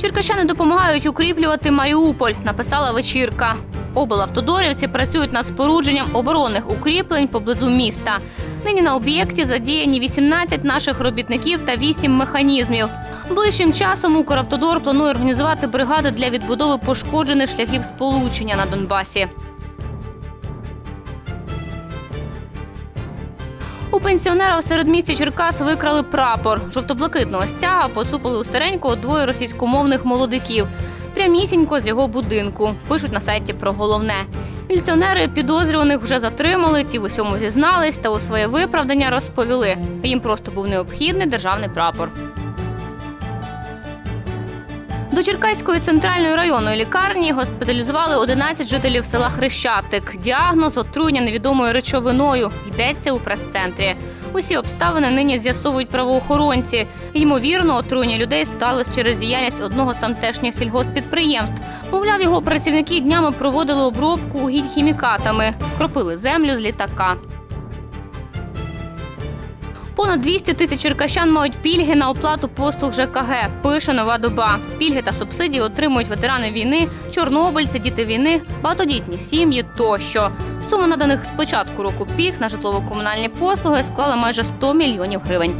Черкащани допомагають укріплювати Маріуполь, написала вечірка. Облавтодорівці працюють над спорудженням оборонних укріплень поблизу міста. Нині на об'єкті задіяні 18 наших робітників та 8 механізмів. Ближчим часом Укравтодор планує організувати бригади для відбудови пошкоджених шляхів сполучення на Донбасі. У пенсіонера у середмісті Черкас викрали прапор. Жовто-блакитного стяга поцупили у старенького двоє російськомовних молодиків. Прямісінько з його будинку. Пишуть на сайті про головне. Міліціонери підозрюваних вже затримали, ті в усьому зізнались та у своє виправдання розповіли. Їм просто був необхідний державний прапор. До Черкаської центральної районної лікарні госпіталізували 11 жителів села Хрещатик. Діагноз отруєння невідомою речовиною. Йдеться у прес-центрі. Усі обставини нині з'ясовують правоохоронці. Ймовірно, отруєння людей сталося через діяльність одного з тамтешніх сільгоспідприємств. Мовляв, його працівники днями проводили обробку угідь хімікатами, кропили землю з літака. Понад 200 тисяч черкащан мають пільги на оплату послуг ЖКГ. Пише нова доба. Пільги та субсидії отримують ветерани війни, чорнобильці, діти війни, багатодітні сім'ї тощо. Сума наданих з початку року пільг на житлово-комунальні послуги склала майже 100 мільйонів гривень.